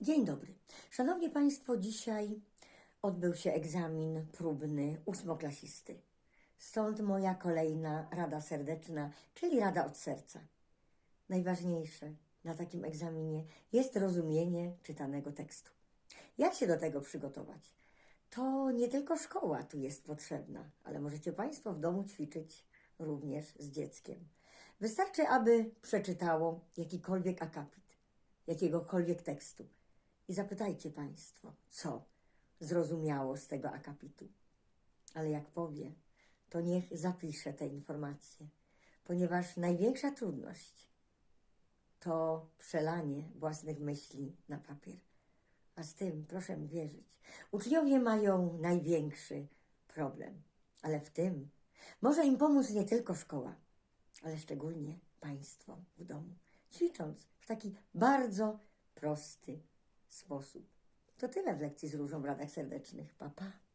Dzień dobry. Szanowni Państwo, dzisiaj odbył się egzamin próbny ósmoklasisty. Stąd moja kolejna rada serdeczna, czyli rada od serca. Najważniejsze na takim egzaminie jest rozumienie czytanego tekstu. Jak się do tego przygotować? To nie tylko szkoła tu jest potrzebna, ale możecie Państwo w domu ćwiczyć również z dzieckiem. Wystarczy, aby przeczytało jakikolwiek akapit, jakiegokolwiek tekstu i zapytajcie Państwo, co zrozumiało z tego akapitu. Ale jak powie, to niech zapisze te informacje, ponieważ największa trudność to przelanie własnych myśli na papier. A z tym, proszę mi wierzyć, uczniowie mają największy problem. Ale w tym może im pomóc nie tylko szkoła, ale szczególnie Państwo w domu, ćwicząc w taki bardzo prosty sposób. To tyle w lekcji z Różą w Radach Serdecznych. Pa, pa.